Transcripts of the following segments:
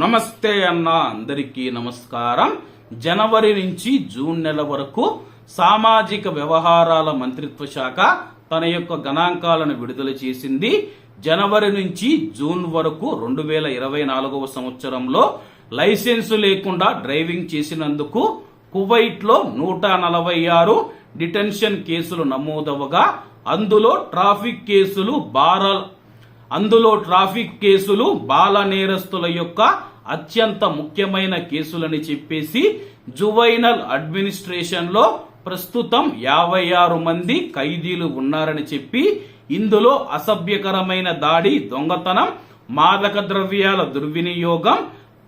నమస్తే అన్న అందరికీ నమస్కారం. జనవరి నుంచి జూన్ నెల వరకు సామాజిక వ్యవహారాల మంత్రిత్వ శాఖ తన యొక్క గణాంకాలను విడుదల చేసింది. జనవరి నుంచి జూన్ వరకు రెండు వేల ఇరవై నాలుగవ సంవత్సరంలో లైసెన్సు లేకుండా డ్రైవింగ్ చేసినందుకు కువైట్లో నూట నలభై ఆరు డిటెన్షన్ కేసులు నమోదవగా అందులో ట్రాఫిక్ కేసులు బారల్ అందులో ట్రాఫిక్ కేసులు బాల నేరస్తుల యొక్క అత్యంత ముఖ్యమైన కేసులని చెప్పేసి జువైనల్ అడ్మినిస్ట్రేషన్లో ప్రస్తుతం యాభై ఆరు మంది ఖైదీలు ఉన్నారని చెప్పి ఇందులో అసభ్యకరమైన దాడి దొంగతనం మాదక ద్రవ్యాల దుర్వినియోగం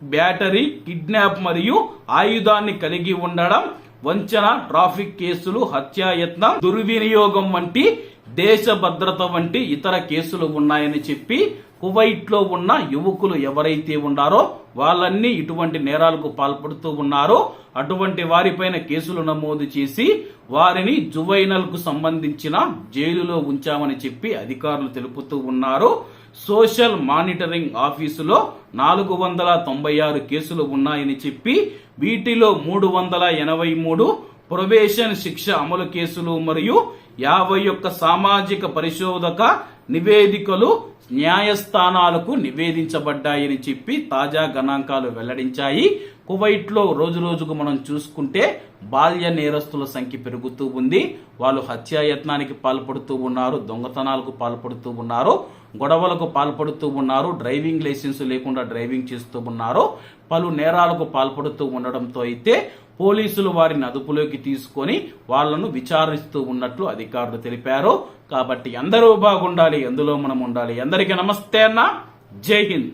బ్యాటరీ కిడ్నాప్ మరియు ఆయుధాన్ని కలిగి ఉండడం వంచన ట్రాఫిక్ కేసులు హత్యాయత్నం దుర్వినియోగం వంటి దేశ భద్రత వంటి ఇతర కేసులు ఉన్నాయని చెప్పి కువైట్లో ఉన్న యువకులు ఎవరైతే ఉన్నారో వాళ్ళన్నీ ఇటువంటి నేరాలకు పాల్పడుతూ ఉన్నారో. అటువంటి వారిపైన కేసులు నమోదు చేసి వారిని జువైనల్కు సంబంధించిన జైలులో ఉంచామని చెప్పి అధికారులు తెలుపుతూ ఉన్నారు. సోషల్ మానిటరింగ్ ఆఫీసులో నాలుగు వందల తొంభై ఆరు కేసులు ఉన్నాయని చెప్పి వీటిలో మూడు వందల ఎనభై మూడు ప్రొబేషన్ శిక్ష అమలు కేసులు మరియు యాభై ఒక్క సామాజిక పరిశోధక నివేదికలు న్యాయస్థానాలకు నివేదించబడ్డాయని చెప్పి తాజా గణాంకాలు వెల్లడించాయి. కువైట్లో రోజు రోజుకు మనం చూసుకుంటే బాల్య నేరస్తుల సంఖ్య పెరుగుతూ ఉంది. వాళ్ళు హత్యాయత్నానికి పాల్పడుతూ ఉన్నారు దొంగతనాలకు పాల్పడుతూ ఉన్నారు గొడవలకు పాల్పడుతూ ఉన్నారు డ్రైవింగ్ లైసెన్స్ లేకుండా డ్రైవింగ్ చేస్తూ ఉన్నారు. పలు నేరాలకు పాల్పడుతూ ఉండడంతో అయితే పోలీసులు వారిని అదుపులోకి తీసుకొని వాళ్ళను విచారిస్తూ ఉన్నట్లు అధికారులు తెలిపారు. కాబట్టి అందరూ బాగుండాలి ఎందులో మనం ఉండాలి. అందరికీ నమస్తే అన్న. జై హింద్.